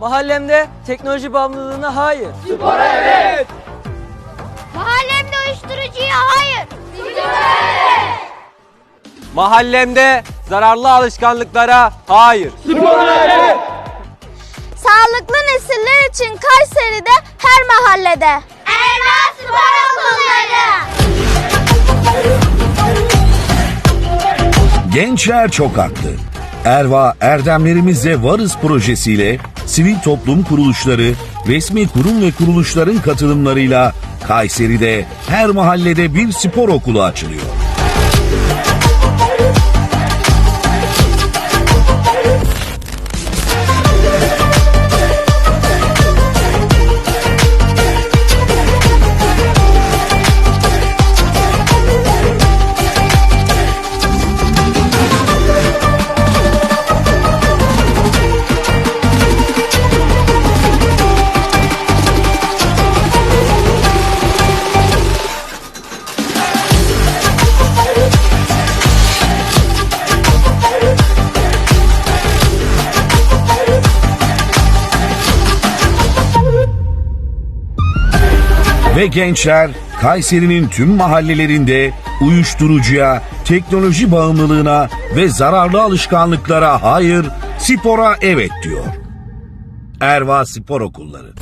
Mahallemde teknoloji bağımlılığına hayır. Mahallemde uyuşturucuya hayır. Mahallemde zararlı alışkanlıklara hayır. Sağlıklı nesiller için Kayseri'de her mahallede. Erva Spor Okulları. Gençler çok haklı. Erva Erdemlerimizle Varız projesiyle sivil toplum kuruluşları, resmi kurum ve kuruluşların katılımlarıyla Kayseri'de her mahallede bir spor okulu açılıyor. Ve gençler Kayseri'nin tüm mahallelerinde uyuşturucuya, teknoloji bağımlılığına ve zararlı alışkanlıklara hayır, spora evet diyor. Erva Spor Okulları